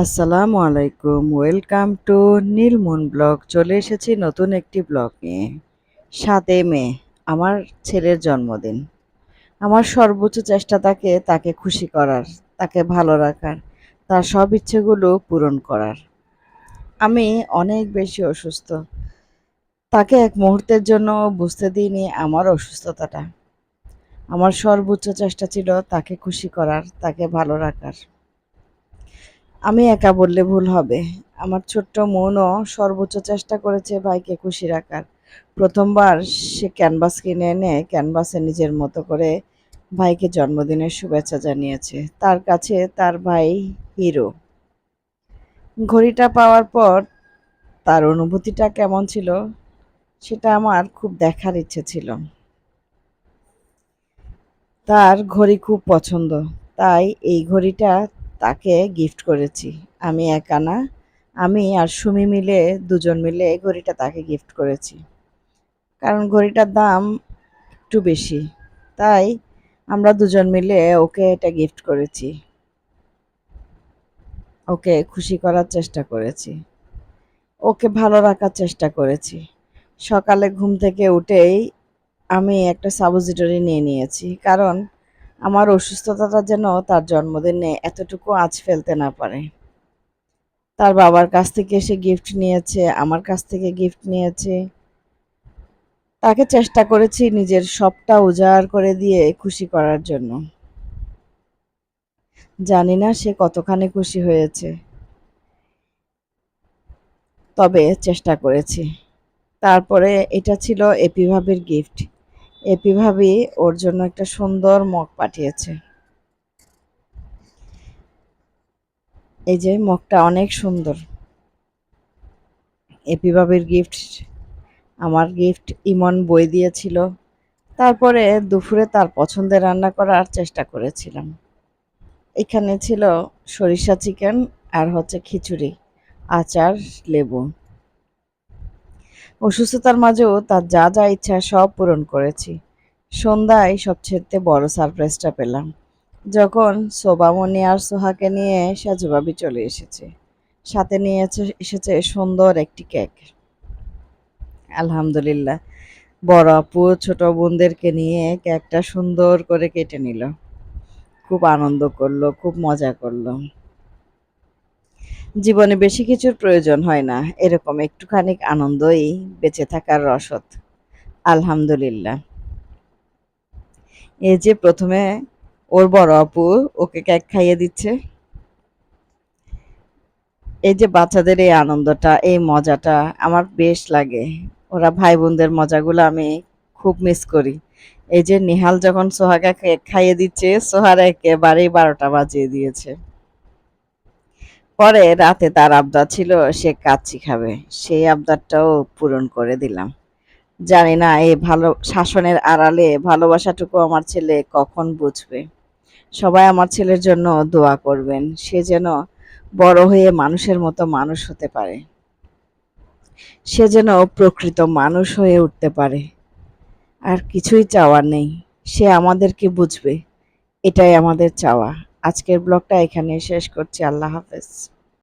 আসসালামু আলাইকুম, welcome to নীলমুন blog. চলে এসেছি নতুন একটি ব্লগ। নিয়ে সাতই মে, আমার ছেলের জন্মদিন। আমার সর্বোচ্চ চেষ্টা তাকে তাকে খুশি করার, তাকে ভালো রাখার, তার সব ইচ্ছেগুলো পূরণ করার। আমি অনেক বেশি অসুস্থ। তাকে এক মুহূর্তের জন্য বুঝতে দিইনি আমার অসুস্থতাটা। আমার সর্বোচ্চ চেষ্টা ছিল তাকে খুশি করার, তাকে ভালো রাখার। আমি একা বললে ভুল হবে। আমার ছোট্ট মনও সর্বোচ্চ চেষ্টা করেছে ভাইকে খুশি রাখার। প্রথমবার সে ক্যানভাস কিনে এনে ক্যানভাসে নিজের মতো করে ভাইকে জন্মদিনের শুভেচ্ছা জানিয়েছে। তার কাছে তার ভাই হিরো। ঘড়িটা পাওয়ার পর তার অনুভূতিটা কেমন ছিল সেটা আমার খুব দেখার ইচ্ছে ছিল। তার ঘড়ি খুব পছন্দ, তাই এই ঘড়িটা তাকে গিফট করেছি। আমি একা না। আমি আর সুমি মিলে, দুজন মিলে এই ঘড়িটা তাকে গিফট করেছি। কারণ ঘড়িটার দাম একটু বেশি। তাই আমরা দুজন মিলে ওকে এটা গিফট করেছি। ওকে খুশি করার চেষ্টা করেছি। ওকে ভালো রাখার চেষ্টা করেছি। সকালে ঘুম থেকে উঠেই আমি একটা সাবজিটরি নিয়ে নিয়েছি। কারণ আমার অসুস্থতাটা যেন তার জন্মদিনে এতটুকু আঁচ ফেলতে না পারে। তার বাবার কাছ থেকে সে গিফট নিয়েছে, আমার কাছ থেকে গিফট নিয়েছে। তাকে চেষ্টা করেছি নিজের সবটা উজাড় করে দিয়ে খুশি করার জন্য। জানি না সে কতখানি খুশি হয়েছে। তবে চেষ্টা করেছি। তারপরে এটা ছিল এপিভাবের গিফট এপি ভাবি ওর জন্য একটা সুন্দর মগ পাঠিয়েছে। এই যে মগটা অনেক সুন্দর। এপি ভাবির গিফট আমার গিফট ইমন বই দিয়েছিল। তারপরে দুপুরে তার পছন্দের রান্না করার চেষ্টা করেছিলাম। এখানে ছিল সরিষা চিকেন আর হচ্ছে খিচুড়ি, আচার, লেবু। অসুস্থতার মাঝেও তার যা যা ইচ্ছা সব পূরণ করেছি। সন্ধ্যায় সবচেয়ে বড় সারপ্রাইজটা পেলাম। যখন সোবামণি আর সোহাকে নিয়ে সাজুবাবি চলে এসেছে। সাথে নিয়ে এসেছে সুন্দর একটি কেক। আলহামদুলিল্লাহ। বড় আপু ছোট বোনদেরকে নিয়ে কেকটা সুন্দর করে কেটে নিল। খুব আনন্দ করল, খুব মজা করল। জীবনে বেশি কিছুর প্রয়োজন হয় না। এরকম একটুখানি আনন্দই বেঁচে থাকার রসদ। আলহামদুলিল্লাহ। এই যে প্রথমে ওর বড় আপু ওকে কেক খাইয়ে দিচ্ছে। এই যে বাচ্চাদের এই আনন্দটা, এই মজাটা আমার বেশ লাগে। ওরা ভাই বোনদের মজাগুলো আমি খুব মিস করি। এই যে নিহাল যখন সোহাকে খাইয়ে দিচ্ছে সোহার একেবারেই বারোটা বাজিয়ে দিয়েছে। পরে রাতে তার আবদার ছিল, সে কাচ্চি খাবে। সেই আবদারটাও পূরণ করে দিলাম। জানি না, এই ভালো শাসনের আড়ালে ভালোবাসাটুকু আমার ছেলে কখন বুঝবে? সবাই আমার ছেলের জন্য দোয়া করবেন। সে যেন বড় হয়ে মানুষের মতো মানুষ হতে পারে। সে যেন প্রকৃত মানুষ হয়ে উঠতে পারে। আর কিছুই চাওয়ার নেই। সে আমাদেরকে বুঝবে। এটাই আমাদের চাওয়া। আজকের ব্লগটা এখানে শেষ করছি। আল্লাহ হাফেজ।